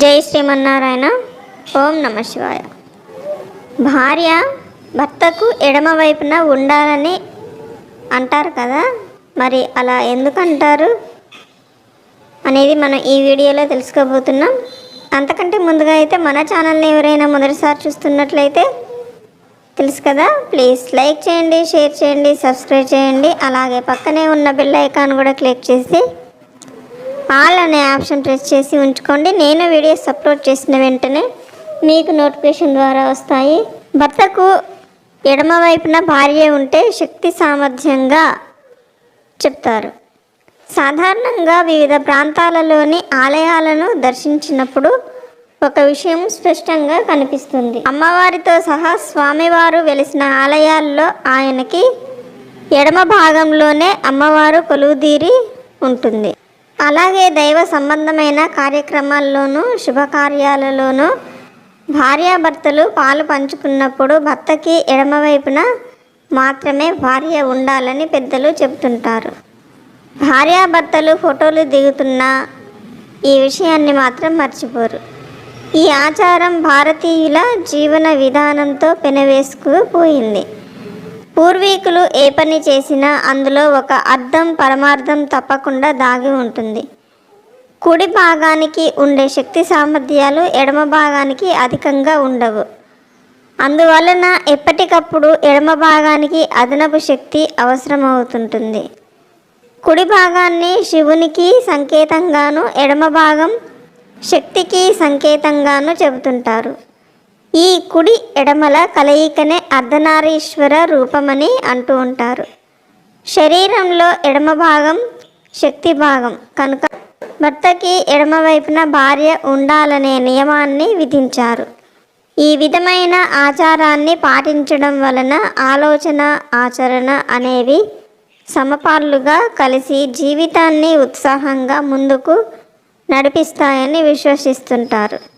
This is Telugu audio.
జై శ్రీమన్నారాయణ. ఓం నమ శివాయ. భార్య భర్తకు ఎడమ వైపున ఉండాలని అంటారు కదా? మరి అలా ఎందుకు అంటారు? అనేది మనం ఈ వీడియోలో తెలుసుకోబోతున్నాం. అంతకంటే ముందుగా అయితే మన ఛానల్ని ఎవరైనా మొదటిసారి చూస్తున్నట్లయితే తెలుసు కదా? ప్లీజ్ లైక్ చేయండి షేర్ చేయండి సబ్స్క్రైబ్ చేయండి. అలాగే పక్కనే ఉన్న బెల్ ఐకాన్ కూడా క్లిక్ చేసి ఆల్ అనే ఆప్షన్ ప్రెస్ చేసి ఉంచుకోండి. నేను వీడియోస్ అప్లోడ్ చేసిన వెంటనే మీకు నోటిఫికేషన్ ద్వారా వస్తాయి. భర్తకు ఎడమ వైపున భార్య ఉంటే శక్తి సామర్థ్యంగా చెప్తారు. సాధారణంగా వివిధ ప్రాంతాలలోని ఆలయాలను దర్శించినప్పుడు ఒక విషయం స్పష్టంగా కనిపిస్తుంది. అమ్మవారితో సహా స్వామివారు వెలిసిన ఆలయాల్లో ఆయనకి ఎడమ భాగంలోనే అమ్మవారు కొలువుదీరి ఉంటుంది. అలాగే దైవ సంబంధమైన కార్యక్రమాల్లోనూ శుభకార్యాలలోనూ భార్యాభర్తలు పాలు పంచుకున్నప్పుడు భర్తకి ఎడమవైపున మాత్రమే భార్య ఉండాలని పెద్దలు చెబుతుంటారు. భార్యాభర్తలు ఫోటోలు దిగుతున్న ఈ విషయాన్ని మాత్రం మర్చిపోరు. ఈ ఆచారం భారతీయుల జీవన విధానంతో పెనవేసుకుపోయింది పూర్వీకులు ఏ పని చేసినా అందులో ఒక అర్థం పరమార్థం తప్పకుండా దాగి ఉంటుంది. కుడి భాగానికి ఉండే శక్తి సామర్థ్యాలు ఎడమ భాగానికి అధికంగా ఉండవు. అందువలన ఎప్పటికప్పుడు ఎడమ భాగానికి అదనపు శక్తి అవసరమవుతుంటుంది. కుడి భాగాన్ని శివునికి సంకేతంగాను ఎడమ భాగం శక్తికి సంకేతంగాను చెబుతుంటారు. ఈ కుడి ఎడమల కలయికనే అర్ధనారీశ్వర రూపమని అంటూ ఉంటారు. శరీరంలో ఎడమ భాగం శక్తి భాగం. కనుక భర్తకి ఎడమ వైపున భార్య ఉండాలనే నియమాన్ని విధించారు. ఈ విధమైన ఆచారాన్ని పాటించడం వలన ఆలోచన ఆచరణ అనేవి సమపాలుగా కలిసి జీవితాన్ని ఉత్సాహంగా ముందుకు నడిపిస్తాయని విశ్వసిస్తుంటారు.